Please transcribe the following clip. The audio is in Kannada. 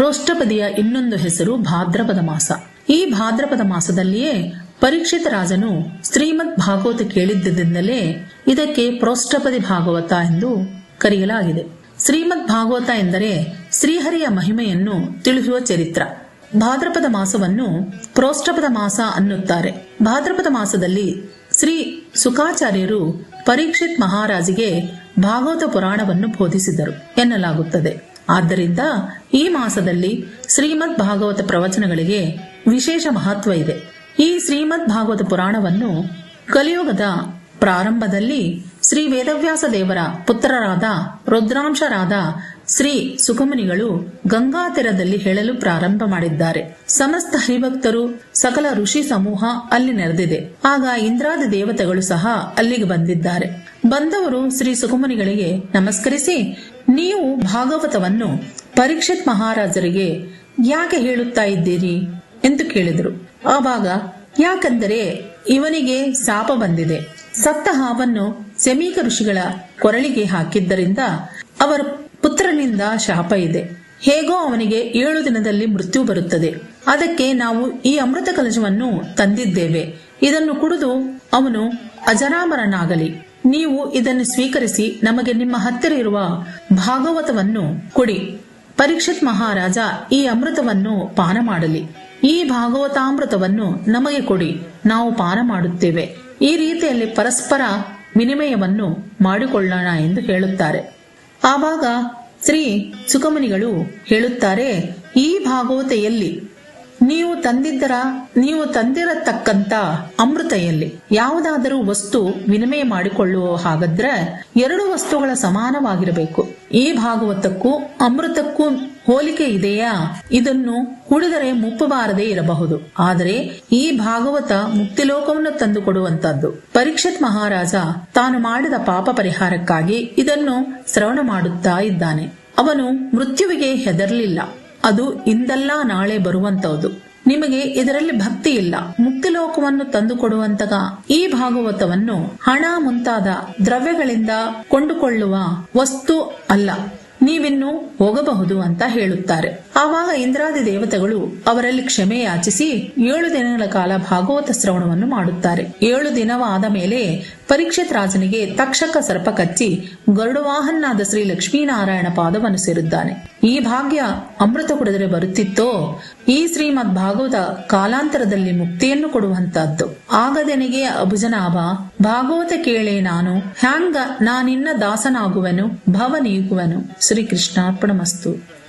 ಪ್ರೋಷ್ಠಪದಿಯ ಇನ್ನೊಂದು ಹೆಸರು ಭಾದ್ರಪದ ಮಾಸ. ಈ ಭಾದ್ರಪದ ಮಾಸದಲ್ಲಿಯೇ ಪರೀಕ್ಷಿತ ರಾಜನು ಶ್ರೀಮದ್ ಭಾಗವತ ಕೇಳಿದ್ದರಿಂದಲೇ ಇದಕ್ಕೆ ಪ್ರೋಷ್ಟಪದಿ ಭಾಗವತ ಎಂದು ಕರೆಯಲಾಗಿದೆ. ಶ್ರೀಮದ್ ಭಾಗವತ ಎಂದರೆ ಶ್ರೀಹರಿಯ ಮಹಿಮೆಯನ್ನು ತಿಳಿಸುವ ಚರಿತ್ರ. ಭಾದ್ರಪದ ಮಾಸವನ್ನು ಪ್ರೋಷ್ಟಪದ ಮಾಸ ಅನ್ನುತ್ತಾರೆ. ಭಾದ್ರಪದ ಮಾಸದಲ್ಲಿ ಶ್ರೀ ಸುಖಾಚಾರ್ಯರು ಪರೀಕ್ಷಿತ್ ಮಹಾರಾಜಿಗೆ ಭಾಗವತ ಪುರಾಣವನ್ನು ಬೋಧಿಸಿದರು ಎನ್ನಲಾಗುತ್ತದೆ. ಆದ್ದರಿಂದ ಈ ಮಾಸದಲ್ಲಿ ಶ್ರೀಮದ್ ಭಾಗವತ ಪ್ರವಚನಗಳಿಗೆ ವಿಶೇಷ ಮಹತ್ವ ಇದೆ. ಈ ಶ್ರೀಮದ್ ಭಾಗವತ ಪುರಾಣವನ್ನು ಕಲಿಯುಗದ ಪ್ರಾರಂಭದಲ್ಲಿ ಶ್ರೀ ವೇದವ್ಯಾಸ ದೇವರ ಪುತ್ರರಾದ ರುದ್ರಾಂಶರಾದ ಶ್ರೀ ಸುಖಮುನಿಗಳು ಗಂಗಾತೀರದಲ್ಲಿ ಹೇಳಲು ಪ್ರಾರಂಭ ಮಾಡಿದ್ದಾರೆ. ಸಮಸ್ತ ಹರಿಭಕ್ತರು ಸಕಲ ಋಷಿ ಸಮೂಹ ಅಲ್ಲಿ ನೆರೆದಿದೆ. ಆಗ ಇಂದ್ರಾದಿ ದೇವತೆಗಳು ಸಹ ಅಲ್ಲಿಗೆ ಬಂದಿದ್ದಾರೆ. ಬಂದವರು ಶ್ರೀ ಸುಖಮುನಿಗಳಿಗೆ ನಮಸ್ಕರಿಸಿ, ನೀವು ಭಾಗವತವನ್ನು ಪರೀಕ್ಷಿತ್ ಮಹಾರಾಜರಿಗೆ ಯಾಕೆ ಹೇಳುತ್ತಾ ಇದ್ದೀರಿ ಎಂದು ಕೇಳಿದರು. ಆವಾಗ, ಯಾಕಂದರೆ ಇವನಿಗೆ ಶಾಪ ಬಂದಿದೆ. ಸತ್ತ ಹಾವನ್ನು ಸೆಮೀಕ ಋಷಿಗಳ ಕೊರಳಿಗೆ ಹಾಕಿದ್ದರಿಂದ ಅವರ ಪುತ್ರನಿಂದ ಶಾಪ ಇದೆ. ಹೇಗೋ ಅವನಿಗೆ ಏಳು ದಿನದಲ್ಲಿ ಮೃತ್ಯು ಬರುತ್ತದೆ. ಅದಕ್ಕೆ ನಾವು ಈ ಅಮೃತ ಕಲಶವನ್ನು ತಂದಿದ್ದೇವೆ. ಇದನ್ನು ಕುಡಿದು ಅವನು ಅಜರಾಮರನಾಗಲಿ. ನೀವು ಇದನ್ನು ಸ್ವೀಕರಿಸಿ ನಮಗೆ ನಿಮ್ಮ ಹತ್ತಿರ ಇರುವ ಭಾಗವತವನ್ನು ಕೊಡಿ. ಪರೀಕ್ಷಿತ್ ಮಹಾರಾಜ ಈ ಅಮೃತವನ್ನು ಪಾನ ಮಾಡಲಿ. ಈ ಭಾಗವತಾಮೃತವನ್ನು ನಮಗೆ ಕೊಡಿ. ನಾವು ಪಾನ ಮಾಡುತ್ತೇವೆ. ಈ ರೀತಿಯಲ್ಲಿ ಪರಸ್ಪರ ವಿನಿಮಯವನ್ನು ಮಾಡಿಕೊಳ್ಳೋಣ ಎಂದು ಹೇಳುತ್ತಾರೆ. ಆವಾಗ ಶ್ರೀ ಸುಖಮುನಿಗಳು ಹೇಳುತ್ತಾರೆ ಈ ಭಾಗವತ ಎಲ್ಲಿ ನೀವು ತಂದಿದ್ದರ, ನೀವು ತಂದಿರತಕ್ಕಂತ ಅಮೃತೆಯಲ್ಲಿ ಯಾವುದಾದರೂ ವಸ್ತು ವಿನಿಮಯ ಮಾಡಿಕೊಳ್ಳುವ ಹಾಗಾದ್ರೆ ಎರಡು ವಸ್ತುಗಳ ಸಮಾನವಾಗಿರಬೇಕು. ಈ ಭಾಗವತಕ್ಕೂ ಅಮೃತಕ್ಕೂ ಹೋಲಿಕೆ ಇದೆಯಾ? ಇದನ್ನು ಕುಡಿದರೆ ಮುಪ್ಪಬಾರದೇ ಇರಬಹುದು. ಆದರೆ ಈ ಭಾಗವತ ಮುಕ್ತಿಲೋಕವನ್ನು ತಂದು ಕೊಡುವಂತದ್ದು ಪರೀಕ್ಷಿತ್ ಮಹಾರಾಜ ತಾನು ಮಾಡಿದ ಪಾಪ ಪರಿಹಾರಕ್ಕಾಗಿ ಇದನ್ನು ಶ್ರವಣ ಮಾಡುತ್ತಾ ಇದ್ದಾನೆ. ಅವನು ಮೃತ್ಯುವಿಗೆ ಹೆದರ್ಲಿಲ್ಲ. ಅದು ಇಂದಲ್ಲ ನಾಳೆ ಬರುವಂತದ್ದು ನಿಮಗೆ ಇದರಲ್ಲಿ ಭಕ್ತಿ ಇಲ್ಲ. ಮುಕ್ತಿಲೋಕವನ್ನು ತಂದುಕೊಡುವಂತಹ ಈ ಭಾಗವತವನ್ನು ಹಣ ಮುಂತಾದ ದ್ರವ್ಯಗಳಿಂದ ಕೊಂಡುಕೊಳ್ಳುವ ವಸ್ತು ಅಲ್ಲ. ನೀವಿನ್ನು ಹೋಗಬಹುದು ಅಂತ ಹೇಳುತ್ತಾರೆ. ಆವಾಗ ಇಂದ್ರಾದಿ ದೇವತೆಗಳು ಅವರಲ್ಲಿ ಕ್ಷಮೆ ಯಾಚಿಸಿ ಏಳು ದಿನಗಳ ಕಾಲ ಭಾಗವತ ಶ್ರವಣವನ್ನು ಮಾಡುತ್ತಾರೆ. ಏಳು ದಿನವಾದ ಮೇಲೆ ಪರೀಕ್ಷಿತ್ ರಾಜನಿಗೆ ತಕ್ಷಕ ಸರ್ಪ ಕಚ್ಚಿ ಗರುಡವಾಹನಾದ ಶ್ರೀ ಲಕ್ಷ್ಮೀನಾರಾಯಣ ಪಾದವನ್ನು ಸೇರುತ್ತಾನೆ ಈ ಭಾಗ್ಯ ಅಮೃತ ಕುಡಿದರೆ ಬರುತ್ತಿತ್ತೋ? ಈ ಶ್ರೀಮದ್ ಭಾಗವತ ಕಾಲಾಂತರದಲ್ಲಿ ಮುಕ್ತಿಯನ್ನು ಕೊಡುವಂತಹದ್ದು. ಆಗದೆನಿಗೆ ಅಭುಜನಾಭ, ಭಾಗವತ ಕೇಳೆ ನಾನು, ಹ್ಯಾಂಗ ನಾನಿನ್ನ ದಾಸನಾಗುವೆನು, ಭವ ನೀಗುವೆನು ಶ್ರೀ ಕೃಷ್ಣಾರ್ಪಣಮಸ್ತು